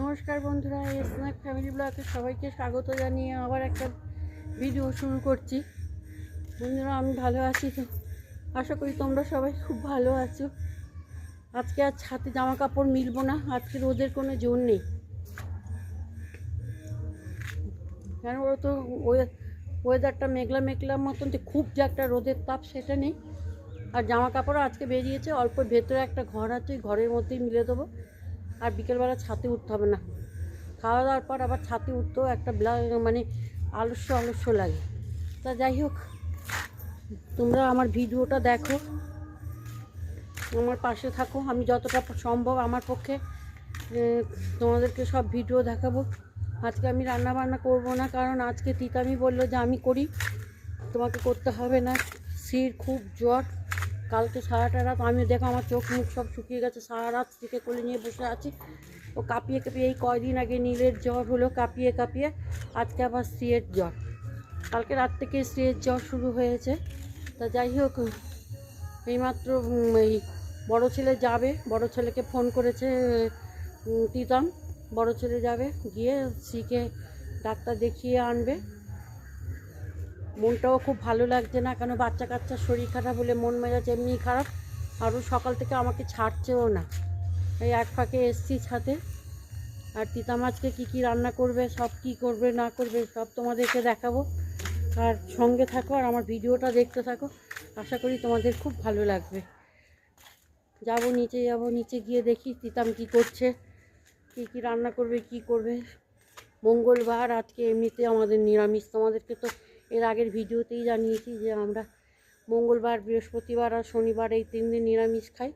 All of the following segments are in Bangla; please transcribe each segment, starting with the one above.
নমস্কার বন্ধুরা স্ন্যাক ফ্যামিলি ব্লগে সবাইকে স্বাগত জানিয়ে আবার একটা ভিডিও শুরু করছি। বন্ধুরা, আমি ভালো আছি তো? আশা করি তোমরা সবাই খুব ভালো আছো। আজকে আর ছাতে জামা কাপড় মিলবো না, আজকে রোদের কোনো জোর নেই। কেন ওরা তো ওয়েদারটা মেঘলা মেঘলার মতন যে খুব যে একটা রোদের তাপ, সেটা নেই। আর জামা কাপড়ও আজকে বেরিয়েছে, অল্প ভেতরে একটা ঘর আছে, ঘরের মধ্যেই মিলে দেবো। আর বিকেলবেলা ছাতে উঠতে হবে না। খাওয়া দাওয়ার পর আবার ছাতে উঠতেও একটা মানে আলস্য আলস্য লাগে। তা যাই হোক, তোমরা আমার ভিডিওটা দেখো, আমার পাশে থাকো। আমি যতটা সম্ভব আমার পক্ষে তোমাদেরকে সব ভিডিও দেখাবো। আজকে আমি রান্না বান্না করব না, কারণ আজকে তিতামি বলল যে আমি করি, তোমাকে করতে হবে না। শির খুব জ্বর। কালকে সারাটা রাত আমি দেখো আমার চোখ মুখ সব শুকিয়ে গেছে, সারা রাত থেকে কোলে নিয়ে বসে আছি। ও কাঁপিয়ে কাঁপিয়ে এই কয়দিন আগে নীলের জ্বর হলো, কাঁপিয়ে কাঁপিয়ে আজকে আবার স্ত্রীর জ্বর। কালকে রাত থেকে স্ত্রীর জ্বর শুরু হয়েছে। তা যাই হোক, এইমাত্র এই বড়ো ছেলে যাবে, বড় ছেলেকে ফোন করেছে তিতাম। বড় ছেলে যাবে, গিয়ে স্ত্রীকে ডাক্তার দেখিয়ে আনবে। মনটাও খুব ভালো লাগছে না, কেন বাচ্চা কাচ্চার শরীর খারাপ হলে মন মেজাজ এমনি খারাপ, আরও সকাল থেকে আমাকে ছাড়ছেও না। এই এক ফাঁকে এসছি ছাতে আর তিতা মাছকে কী কী রান্না করবে, সব কী করবে, না করবে, সব তোমাদেরকে দেখাবো। আর সঙ্গে থাকো আর আমার ভিডিওটা দেখতে থাকো, আশা করি তোমাদের খুব ভালো লাগবে। যাব নিচে যাব নিচে গিয়ে দেখি তিতাম কি করছে, কী কী রান্না করবে, কি করবে। মঙ্গলবার, আজকে এমনিতে আমাদের নিরামিষ, তোমাদেরকে তো এর আগের ভিডিওতেই জানিয়েছি যে আমরা মঙ্গলবার, বৃহস্পতিবার আর শনিবার এই তিন দিন নিরামিষ খাই।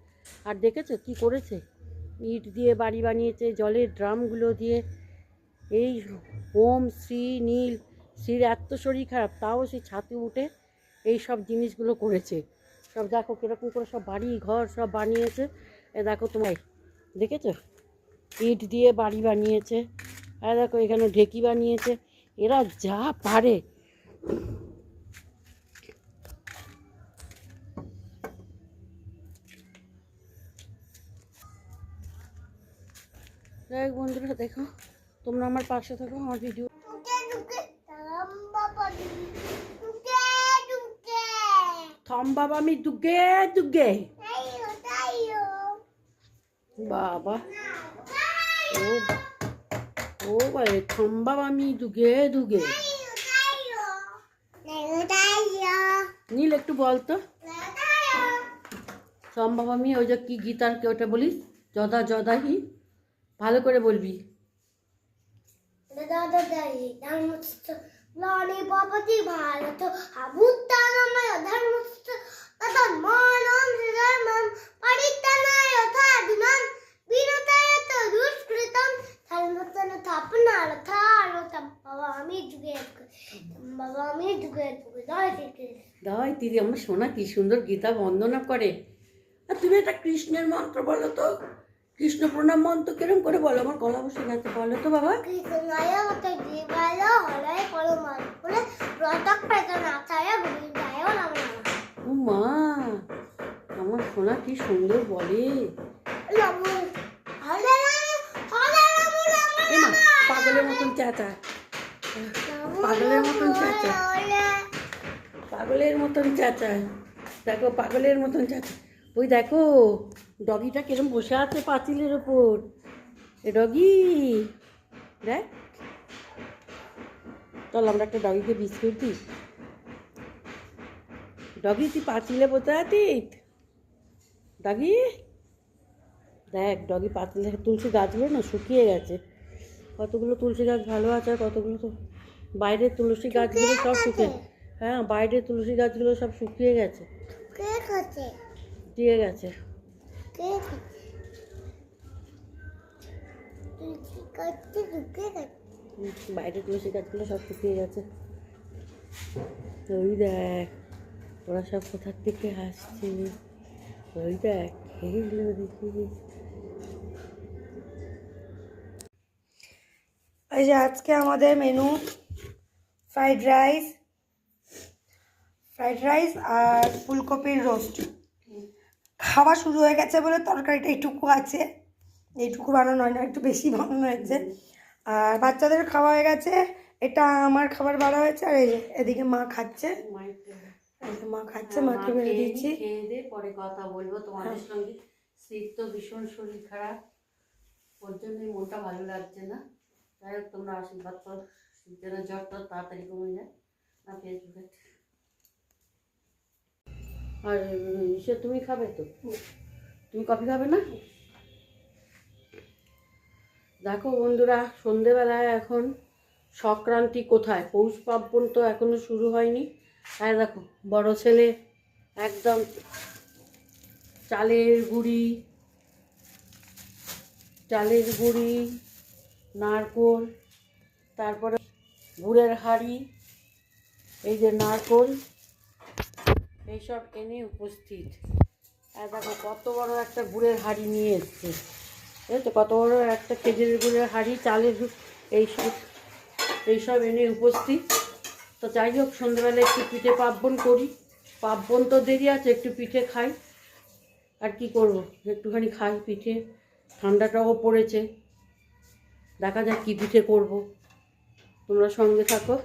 আর দেখেছ কি করেছে? ইট দিয়ে বাড়ি বানিয়েছে, জলের ড্রামগুলো দিয়ে। এই ওম, শ্রী, নীল, শ্রীর এত শরীর খারাপ, তাও সে ছাতে উঠে এই সব জিনিসগুলো করেছে। সব দেখো কীরকম করে সব বাড়ি, ঘর সব বানিয়েছে। এ দেখো তোমায়, দেখেছ? ইট দিয়ে বাড়ি বানিয়েছে। আর দেখো এখানে ঢেকি বানিয়েছে। এরা যা পারে যাই বন্ধুরা দেখো তোমরা আমার পাশে থাকো আমার ভিডিও থম বাবা আমি দুগে দুগে বাবা ও ও বাবা থম বাবা আমি দুগে দুগে নীল, একটু বলতো সম্ভব আমি ওই যে কি গীতার কে ওটা বলিস? যদা যদাহি। ভালো করে বলবি। ভারত দাই দিদি আমার সোনা কি সুন্দর গীতা বন্দনা করে। আর তুমি একটা কৃষ্ণের মন্ত্র বলো তো। কৃষ্ণ প্রণাম মন্ত্র কিরম করে বলো আমার গলা বসে গেছে বলো তো বাবা। ও মা আমার সোনা কি সুন্দর বলে। পাগলের মতন চেঁচা পাগলের মতন চেঁচা। পাগলের মতন চেঁচায় দেখো, পাগলের মতন চেঁচা। ওই দেখো, ডগিটা কিরম বসে আছে পাঁচিলের ওপর। ডগি, দেখ। চল, আমরা একটা ডগিকে বিস্কুট দিই। ডগি, তুই পাঁচিলে বসে আছিস? ডগি? দেখ, ডগি পাঁচিলে তুলসী গাছগুলো না শুকিয়ে গেছে। কতগুলো তুলসী গাছ ভালো আছে আর কতগুলো তো বাইরের তুলসী গাছগুলো সব শুকিয়ে হ্যাঁ বাইরের তুলসী গাছগুলো সব শুকিয়ে গেছে। দিয়ে গেছে। বাইরের তুলসী গাছগুলো সব শুকিয়ে গেছে। ওই দেখ ওরা সব কোথার থেকে আসছে? ওই দেখ দেখি। এই যে আজকে আমাদের menu fried rice fried rice আর ফুলকপির রোস্ট খাওয়া শুরু হয়ে গেছে বলে তরকারিটা এইটুকু আছে। এইটুকু বানানো হয় না একটু বেশি বানানো হয়েছে। আর বাচ্চাদের খাওয়া হয়ে গেছে। এটা আমার খাবার বাড়া হয়েছে আর এই এদিকে মা খাচ্ছে। মা খাচ্ছে মাকে বেড়ে দিচ্ছি খেয়ে দিয়ে পরে কথা বলব। তোমাদের সঙ্গে শীত তো ভীষণ শরীর খারাপ। ওর জন্যই মনটা ভালো লাগছে না। যাই হোক তোমরা আশীর্বাদ করো। শীতের জ্বরটা তাড়াতাড়ি কমে যায়। না ফেসবুকে। আর সে তুমি খাবে তো? তুমি কফি খাবে না? দেখো বন্ধুরা সন্ধেবেলায় এখন সংক্রান্তি কোথায়? পৌষ পার্বণ তো এখনও শুরু হয়নি। আর দেখো বড় ছেলে একদম চালের গুঁড়ি চালের গুঁড়ি নারকোল, তারপরে গুড়ের হাঁড়ি, এই যে নারকোল, এইসব এনে উপস্থিত। আর দেখো কত বড় একটা গুড়ের হাঁড়ি নিয়ে এসছে। ঠিক তো কত বড় একটা খেজুরের গুড়ের হাঁড়ি, চালের এইসব এইসব এনে উপস্থিত। তো যাই হোক সন্ধ্যেবেলা একটু পিঠে পার্বণ করি। পার্বণ তো দেরি আছে, একটু পিঠে খাই। আর কি করব? একটুখানি খাই পিঠে। ঠান্ডাটাও পড়েছে। দেখা যাক কী পিঠে করব। তোমরা সঙ্গে থাকো।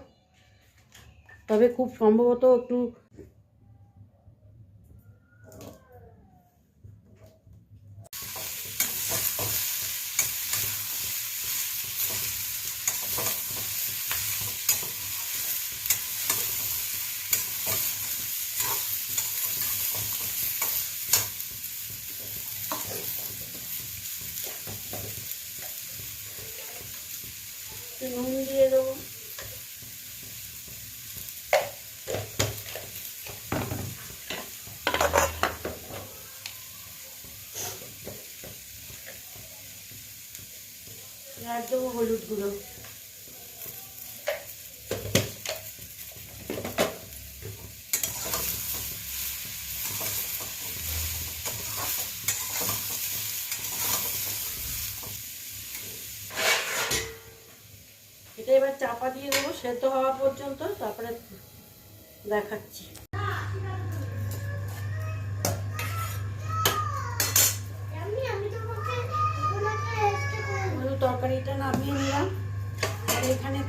তবে খুব সম্ভবত একটু একটু নুন দিয়ে দেবো। আর দেবো হলুদ গুঁড়ো এটা এবার চাপা দিয়ে দেবো সেদ্ধ হওয়া পর্যন্ত তারপরে দেখাচ্ছি। তরকারিটা নামিয়ে নিলাম। আর এখানে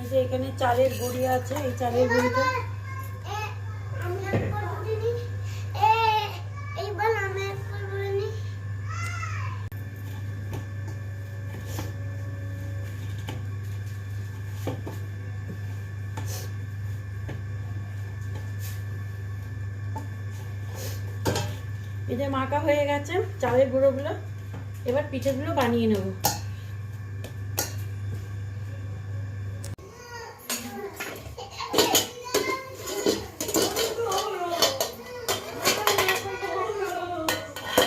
এই যে এখানে চালের গুঁড়ি আছে, এই চালের গুঁড়িটা এ, আমি একবার বলিনি এ এইবার আমি একবার বলিনি এই যে মাখা হয়ে গেছে চালের গুঁড়োগুলো। এবার পিঠেগুলো বানিয়ে নেব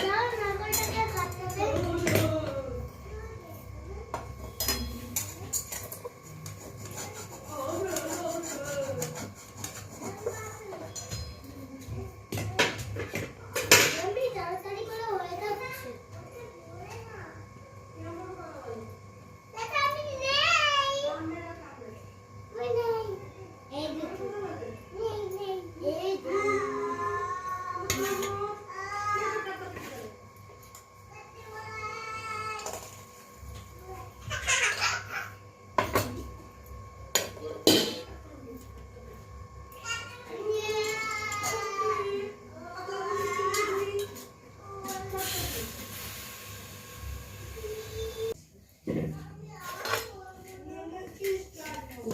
না নাগরটাকে কাটতে আমি তাড়াতাড়ি করে হয়ে যাচ্ছে এটা আমি নেই আমি নেই এই দেখো নেই নেই এই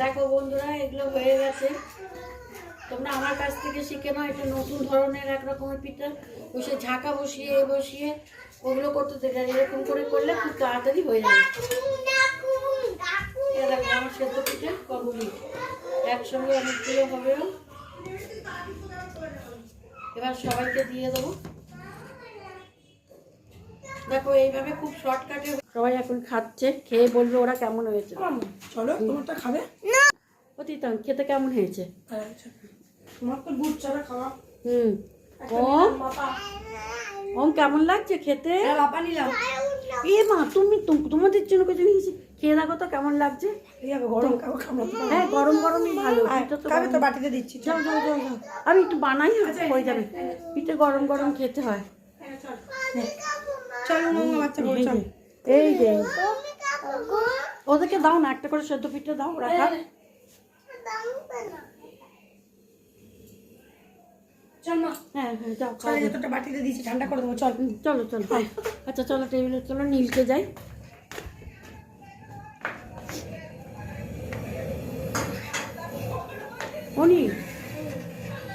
দেখো বন্ধুরা, এগুলো হয়ে গেছে। তোমরা আমার কাছ থেকে শিখে নাও একটা নতুন ধরনের এক রকমের পিঠা। বসে ঝাঁকা বসিয়ে বসিয়ে ওগুলো করতে দেবে এরকম করে করলে খুব তাড়াতাড়ি হয়ে যাবে। দেখো, আমার সেদ্ধ পিঠে কমপ্লিট একসঙ্গে অনেকগুলো হবেও। এবার সবাইকে দিয়ে দেবো। দেখো, এইভাবে খুব শর্টকাটে সবাই এখন খাচ্ছে খেয়ে বলবে ওরা কেমন হয়েছে। চলো তোমারটা খাবে? অতীতাম খেতে কেমন হয়েছে? আচ্ছা। তোমার তো গুড় ছাড়া খাওয়া। হুম। ও ওম। কেমন লাগছে খেতে? হ্যাঁ নিলাম। এ মা তুমি তোমাদের জন্য কিছু নিয়েছি। খেয়ে দেখো তো কেমন লাগছে। গরম হ্যাঁ গরম গরমই ভালো পিঠে তো গরম। বাটিতে দিচ্ছি। যাও যাও যাও যাও। আমি একটু বানাই হয়ে যাবে। পিঠে গরম গরম খেতে হয়। চল। চল বাচ্চা এই যে। ওদেরকে দাও না একটা করে সেদ্ধ পিঠে দাও রাখা। চল হ্যাঁ হ্যাঁ চল আচ্ছা চলো টেবিলে চলো নীলকে যাই। অনি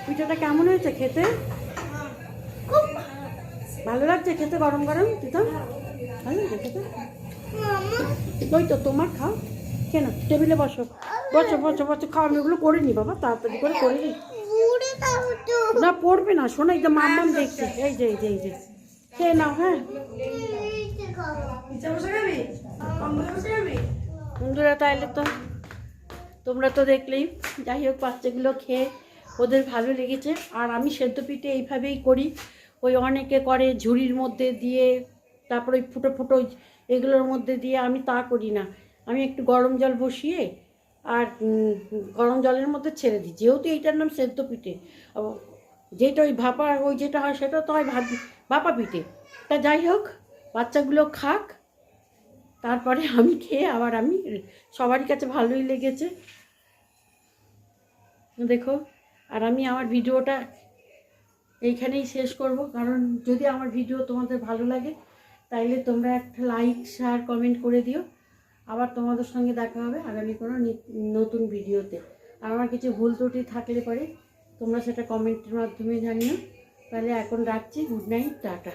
পিঠাটা কেমন হয়েছে খেতে? ভালো। ভালো লাগছে খেতে গরম গরম দিতাম ওই তো তোমার খাও। টেবিলে বসো। খাও, আমি করে বাবা, তাড়াতাড়ি করে নি। না না, শোনো দেখছে। এই নাও হ্যাঁ? তো তোমরা তো দেখলেই, যাই হোক, বাচ্চাগুলো খেয়ে ওদের ভালো লেগেছে। আর আমি সেদ্ধ পিঠে এইভাবেই করি। ওই অনেকে করে ঝুড়ির মধ্যে দিয়ে তারপরে ওই ফুটো ফুটো এগুলোর মধ্যে দিয়ে আমি তা করি না। আমি একটু গরম জল বসিয়ে আর গরম জলের মধ্যে ছেড়ে দিই। যেহেতু এইটার নাম সেদ্ধ পিঠে যেটা ওই ভাপা, ওই যেটা হয় সেটা তো হয় ভাপ পিঠে। তা যাই হোক, বাচ্চাগুলো খাক, তারপরে আমি খেয়ে আবার আমি সবারই কাছে ভালোই লেগেছে। দেখো, আর আমি আমার ভিডিওটা এইখানেই শেষ করব, কারণ যদি আমার ভিডিও তোমাদের ভালো লাগে তাইলে তোমরা একটা লাইক শেয়ার কমেন্ট করে দিও। আবার তোমাদের সঙ্গে দেখা হবে আগামী কোনো নতুন ভিডিওতে। আর আমার কিছু ভুল ত্রুটি থাকলে পরে তোমরা সেটা কমেন্টের মাধ্যমে জানিও। তাহলে এখন রাখছি। Good night tata.